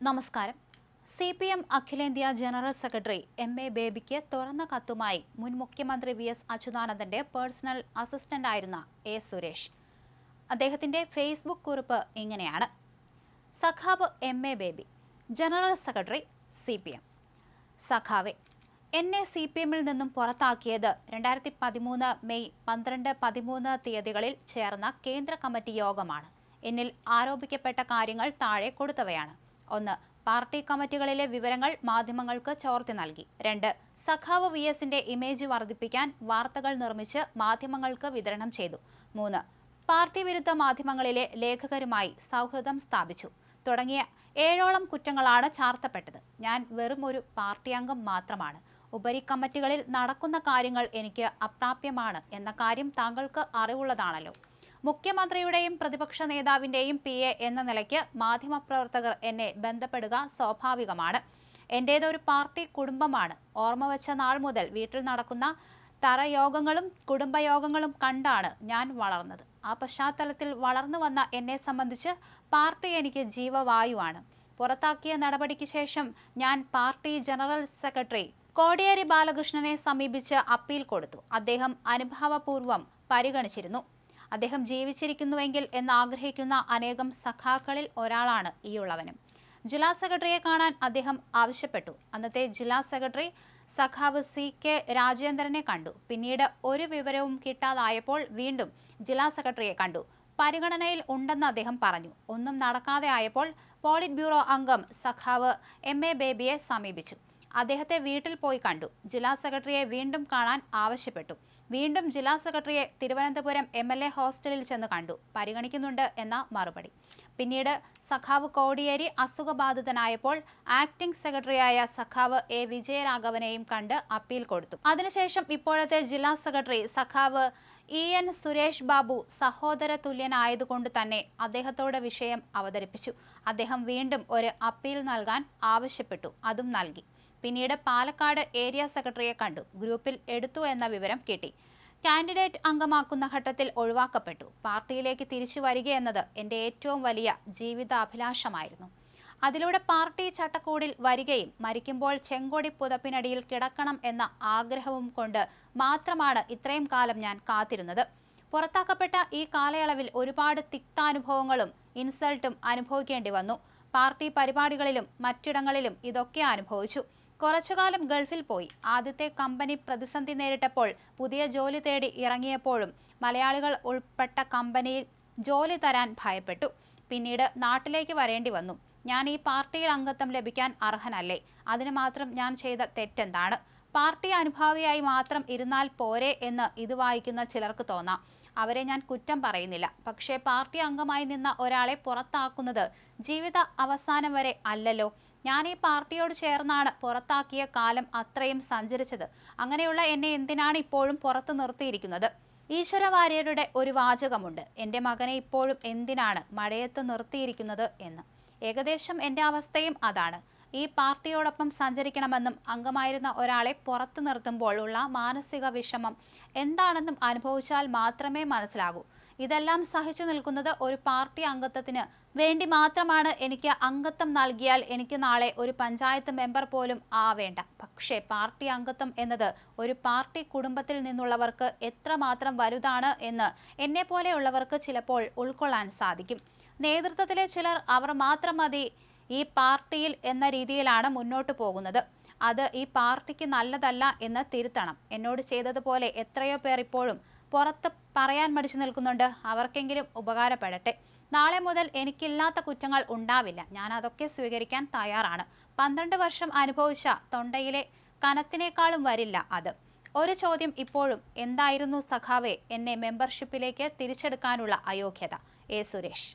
നമസ്കാരം. C P M അഖിലേന്ത്യാ general secretary M A ബേബിക്ക് തുറന്ന കത്തുമായി മുൻ മുഖ്യമന്ത്രി വി എസ് അച്യുതാനന്ദന്റെ പേഴ്സണൽ അസിസ്റ്റന്റ് അസിസ്റ്റന്റായിരുന്ന എ സുരേഷ്. അദ്ദേഹത്തിന്റെ ഫേസ്ബുക്ക് കുറിപ്പ് ഇങ്ങനെയാണ്. സഖാവ് M A Baby general secretary C P M സഖാവെ എന്നെ സി പി എമ്മിൽ നിന്നും പുറത്താക്കിയത് രണ്ടായിരത്തി പതിമൂന്ന് മെയ് പന്ത്രണ്ട് പതിമൂന്ന് തീയതികളിൽ ചേർന്ന കേന്ദ്ര കമ്മിറ്റി യോഗമാണ്. എന്നിൽ ആരോപിക്കപ്പെട്ട കാര്യങ്ങൾ താഴെ കൊടുത്തവയാണ്. ഒന്ന് പാർട്ടി കമ്മിറ്റികളിലെ വിവരങ്ങൾ മാധ്യമങ്ങൾക്ക് ചോർത്തി നൽകി. രണ്ട് സഖാവ് വി എസിന്റെ ഇമേജ് വർദ്ധിപ്പിക്കാൻ വാർത്തകൾ നിർമ്മിച്ച് മാധ്യമങ്ങൾക്ക് വിതരണം ചെയ്തു. മൂന്ന് പാർട്ടി വിരുദ്ധ മാധ്യമങ്ങളിലെ ലേഖകരുമായി സൗഹൃദം സ്ഥാപിച്ചു. തുടങ്ങിയ ഏഴോളം കുറ്റങ്ങളാണ് ചാർത്തപ്പെട്ടത്. ഞാൻ വെറും ഒരു പാർട്ടി അംഗം മാത്രമാണ്. ഉപരി കമ്മിറ്റികളിൽ നടക്കുന്ന കാര്യങ്ങൾ എനിക്ക് അപ്രാപ്യമാണ് എന്ന കാര്യം താങ്കൾക്ക് അറിവുള്ളതാണല്ലോ. മുഖ്യമന്ത്രിയുടെയും പ്രതിപക്ഷ നേതാവിന്റെയും പി എ എന്ന നിലയ്ക്ക് മാധ്യമപ്രവർത്തകർ എന്നെ ബന്ധപ്പെടുക സ്വാഭാവികമാണ്. എന്റേതൊരു പാർട്ടി കുടുംബമാണ്. ഓർമ്മ വെച്ച നാൾ മുതൽ വീട്ടിൽ നടക്കുന്ന തറയോഗങ്ങളും കുടുംബയോഗങ്ങളും കണ്ടാണ് ഞാൻ വളർന്നത്. ആ പശ്ചാത്തലത്തിൽ വളർന്നു വന്ന എന്നെ സംബന്ധിച്ച് പാർട്ടി എനിക്ക് ജീവവായുവാണ്. പുറത്താക്കിയ നടപടിക്ക് ശേഷം ഞാൻ പാർട്ടി ജനറൽ സെക്രട്ടറി കോടിയേരി ബാലകൃഷ്ണനെ സമീപിച്ച് അപ്പീൽ കൊടുത്തു. അദ്ദേഹം അനുഭാവപൂർവം പരിഗണിച്ചിരുന്നു. അദ്ദേഹം ജീവിച്ചിരിക്കുന്നുവെങ്കിൽ എന്നാഗ്രഹിക്കുന്ന അനേകം സഖാക്കളിൽ ഒരാളാണ് ഈ ഉള്ളവനും. ജില്ലാ സെക്രട്ടറിയെ കാണാൻ അദ്ദേഹം ആവശ്യപ്പെട്ടു. അന്നത്തെ ജില്ലാ സെക്രട്ടറി സഖാവ് സി കെ രാജേന്ദ്രനെ കണ്ടു. പിന്നീട് ഒരു വിവരവും കിട്ടാതായപ്പോൾ വീണ്ടും ജില്ലാ സെക്രട്ടറിയെ കണ്ടു. പരിഗണനയിൽ ഉണ്ടെന്ന് അദ്ദേഹം പറഞ്ഞു. ഒന്നും നടക്കാതെ ആയപ്പോൾ പോളിറ്റ് ബ്യൂറോ അംഗം സഖാവ് എം എ ബേബിയെ സമീപിച്ചു. അദ്ദേഹത്തെ വീട്ടിൽ പോയി കണ്ടു. ജില്ലാ സെക്രട്ടറിയെ വീണ്ടും കാണാൻ ആവശ്യപ്പെട്ടു. വീണ്ടും ജില്ലാ സെക്രട്ടറിയെ തിരുവനന്തപുരം എം എൽ എ ഹോസ്റ്റലിൽ ചെന്ന് കണ്ടു. പരിഗണിക്കുന്നുണ്ട് എന്ന മറുപടി. പിന്നീട് സഖാവ് കോടിയേരി അസുഖബാധിതനായപ്പോൾ ആക്ടിംഗ് സെക്രട്ടറിയായ സഖാവ് എ വിജയരാഘവനെയും കണ്ട് അപ്പീൽ കൊടുത്തു. അതിനുശേഷം ഇപ്പോഴത്തെ ജില്ലാ സെക്രട്ടറി സഖാവ് ഇ എൻ സുരേഷ് ബാബു സഹോദര തുല്യനായതുകൊണ്ട് തന്നെ അദ്ദേഹത്തോട് വിഷയം അവതരിപ്പിച്ചു. അദ്ദേഹം വീണ്ടും ഒരു അപ്പീൽ നൽകാൻ ആവശ്യപ്പെട്ടു. അതും നൽകി. പിന്നീട് പാലക്കാട് ഏരിയ സെക്രട്ടറിയെ കണ്ടു. ഗ്രൂപ്പിൽ എടുത്തു എന്ന വിവരം കിട്ടി. കാൻഡിഡേറ്റ് അംഗമാക്കുന്ന ഘട്ടത്തിൽ ഒഴിവാക്കപ്പെട്ടു. പാർട്ടിയിലേക്ക് തിരിച്ചു വരികയെന്നത് എന്റെ ഏറ്റവും വലിയ ജീവിതാഭിലാഷമായിരുന്നു. അതിലൂടെ പാർട്ടി ചട്ടക്കൂടിൽ വരികയും മരിക്കുമ്പോൾ ചെങ്കൊടി പുതപ്പിനടിയിൽ കിടക്കണം എന്ന ആഗ്രഹവും കൊണ്ട് മാത്രമാണ് ഇത്രയും കാലം ഞാൻ കാത്തിരുന്നത്. പുറത്താക്കപ്പെട്ട ഈ കാലയളവിൽ ഒരുപാട് തിക്താനുഭവങ്ങളും ഇൻസൾട്ടും അനുഭവിക്കേണ്ടി വന്നു. പാർട്ടി പരിപാടികളിലും മറ്റിടങ്ങളിലും ഇതൊക്കെ അനുഭവിച്ചു. കുറച്ചുകാലം ഗൾഫിൽ പോയി. ആദ്യത്തെ കമ്പനി പ്രതിസന്ധി നേരിട്ടപ്പോൾ പുതിയ ജോലി തേടി ഇറങ്ങിയപ്പോഴും മലയാളികൾ ഉൾപ്പെട്ട കമ്പനിയിൽ ജോലി തരാൻ ഭയപ്പെട്ടു. പിന്നീട് നാട്ടിലേക്ക് വരേണ്ടി വന്നു. ഞാൻ ഈ പാർട്ടിയിൽ അംഗത്വം ലഭിക്കാൻ അർഹനല്ലേ? അതിന് മാത്രം ഞാൻ ചെയ്ത തെറ്റെന്താണ്? പാർട്ടി അനുഭാവിയായി മാത്രം ഇരുന്നാൽ പോരെ എന്ന് ഇത് വായിക്കുന്ന ചിലർക്ക് തോന്നാം. അവരെ ഞാൻ കുറ്റം പറയുന്നില്ല. പക്ഷേ പാർട്ടി അംഗമായി നിന്ന ഒരാളെ പുറത്താക്കുന്നത് ജീവിത അവസാനം വരെ അല്ലല്ലോ. ഞാൻ ഈ പാർട്ടിയോട് ചേർന്നാണ് പുറത്താക്കിയ കാലം അത്രയും സഞ്ചരിച്ചത്. അങ്ങനെയുള്ള എന്നെ എന്തിനാണ് ഇപ്പോഴും പുറത്തു നിർത്തിയിരിക്കുന്നത്? ഈശ്വര വാര്യരുടെ ഒരു വാചകമുണ്ട്. എന്റെ മകനെ ഇപ്പോഴും എന്തിനാണ് മഴയത്ത് നിർത്തിയിരിക്കുന്നത് എന്ന്? ഏകദേശം എന്റെ അവസ്ഥയും അതാണ്. ഈ പാർട്ടിയോടൊപ്പം സഞ്ചരിക്കണമെന്നും അംഗമായിരുന്ന ഒരാളെ പുറത്തു നിർത്തുമ്പോഴുള്ള മാനസിക വിഷമം എന്താണെന്നും അനുഭവിച്ചാൽ മാത്രമേ മനസ്സിലാകൂ. ഇതെല്ലാം സഹിച്ചു നിൽക്കുന്നത് ഒരു പാർട്ടി അംഗത്വത്തിന് വേണ്ടി മാത്രമാണ് എനിക്ക് അംഗത്വം നൽകിയാൽ എനിക്ക് നാളെ ഒരു പഞ്ചായത്ത് മെമ്പർ പോലും ആവേണ്ട. പക്ഷേ പാർട്ടി അംഗത്വം എന്നത് ഒരു പാർട്ടി കുടുംബത്തിൽ നിന്നുള്ളവർക്ക് എത്രമാത്രം വലുതാണ് എന്ന് എന്നെ പോലെയുള്ളവർക്ക് ചിലപ്പോൾ ഉൾക്കൊള്ളാൻ സാധിക്കും. നേതൃത്വത്തിലെ ചിലർ അവർ മാത്രം മതി ഈ പാർട്ടിയിൽ എന്ന രീതിയിലാണ് മുന്നോട്ട് പോകുന്നത്. അത് ഈ പാർട്ടിക്ക് നല്ലതല്ല എന്ന് തിരുത്തണം. എന്നോട് ചെയ്തതുപോലെ എത്രയോ പേർ ഇപ്പോഴും പുറത്ത് പറയാൻ മടിച്ചു നിൽക്കുന്നുണ്ട്. അവർക്കെങ്കിലും ഉപകാരപ്പെടട്ടെ. നാളെ മുതൽ എനിക്കില്ലാത്ത കുറ്റങ്ങൾ ഉണ്ടാവില്ല. ഞാൻ അതൊക്കെ സ്വീകരിക്കാൻ തയ്യാറാണ്. പന്ത്രണ്ട് വർഷം അനുഭവിച്ച തൊണ്ടയിലെ കനത്തിനേക്കാളും വരില്ല അത്. ഒരു ചോദ്യം ഇപ്പോഴും എന്തായിരുന്നു സഖാവെ എന്നെ മെമ്പർഷിപ്പിലേക്ക് തിരിച്ചെടുക്കാനുള്ള അയോഗ്യത? എ സുരേഷ്.